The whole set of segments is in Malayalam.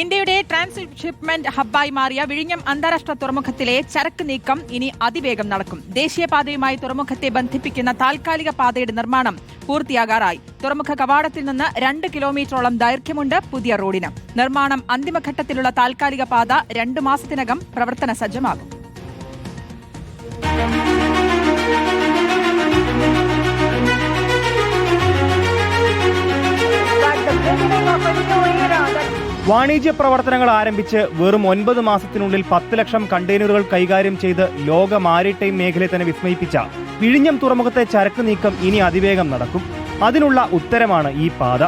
ഇന്ത്യയുടെ ട്രാൻസ്ഷിപ്മെന്റ് ഹബ്ബായി മാറിയ വിഴിഞ്ഞം അന്താരാഷ്ട്ര തുറമുഖത്തിലെ ചരക്ക് നീക്കം ഇനി അതിവേഗം നടക്കും. ദേശീയപാതയുമായി തുറമുഖത്തെ ബന്ധിപ്പിക്കുന്ന താൽക്കാലിക പാതയുടെ നിർമ്മാണം പൂർത്തിയാകാറായി. തുറമുഖ കവാടത്തിൽ നിന്ന് രണ്ട് കിലോമീറ്ററോളം ദൈർഘ്യമുണ്ട് പുതിയ റോഡിന്. നിർമ്മാണം അന്തിമഘട്ടത്തിലുള്ള താൽക്കാലിക പാത രണ്ടു മാസത്തിനകം പ്രവർത്തന സജ്ജമാകും. വാണിജ്യ പ്രവർത്തനങ്ങൾ ആരംഭിച്ച് വെറും ഒൻപത് മാസത്തിനുള്ളിൽ പത്ത് ലക്ഷം കണ്ടെയ്നറുകൾ കൈകാര്യം ചെയ്ത് ലോക മാരിടൈം മേഖലയെ തന്നെ വിസ്മയിപ്പിച്ച വിഴിഞ്ഞം തുറമുഖത്തെ ചരക്ക് നീക്കം ഇനി അതിവേഗം നടക്കും. അതിനുള്ള ഉത്തരമാണ് ഈ പാത.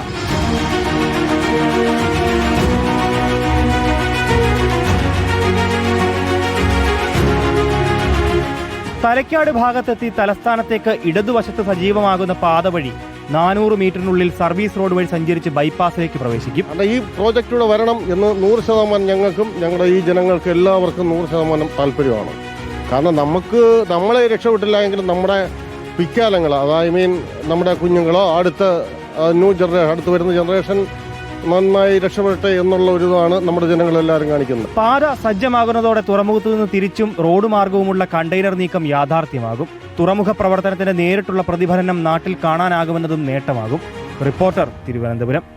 തലയ്ക്കാട് ഭാഗത്തെത്തി തലസ്ഥാനത്തേക്ക് ഇടതുവശത്ത് സജീവമാകുന്ന പാത വഴി നാനൂറ് മീറ്ററിനുള്ളിൽ സർവീസ് റോഡ് വഴി സഞ്ചരിച്ച് ബൈപ്പാസിലേക്ക് പ്രവേശിക്കും. അല്ല ഈ പ്രോജക്റ്റിലൂടെ വരണം എന്ന് നൂറ് ശതമാനം ഞങ്ങൾക്കും ഞങ്ങളുടെ ഈ ജനങ്ങൾക്ക് എല്ലാവർക്കും നൂറ് ശതമാനം താല്പര്യമാണ്. കാരണം നമുക്ക് നമ്മളെ രക്ഷപ്പെട്ടില്ല എങ്കിലും നമ്മുടെ പിക്കാലങ്ങൾ അതായത് മീൻ നമ്മുടെ കുഞ്ഞുങ്ങളോ അടുത്ത ന്യൂ ജനറേഷൻ അടുത്ത് വരുന്ന ജനറേഷൻ നന്നായി രക്ഷപ്പെടട്ടെ എന്നുള്ള ഒരു ഇതാണ് നമ്മുടെ ജനങ്ങളെല്ലാവരും കാണിക്കുന്നത്. പാത സജ്ജമാകുന്നതോടെ തുറമുഖത്തു നിന്ന് തിരിച്ചും റോഡ് മാർഗവുമുള്ള കണ്ടെയ്നർ നീക്കം യാഥാർത്ഥ്യമാകും. തുറമുഖ പ്രവർത്തനത്തിന്റെ നേരിട്ടുള്ള പ്രതിഫലനം നാട്ടിൽ കാണാനാകുമെന്നതും നേട്ടമാകും. റിപ്പോർട്ടർ തിരുവനന്തപുരം.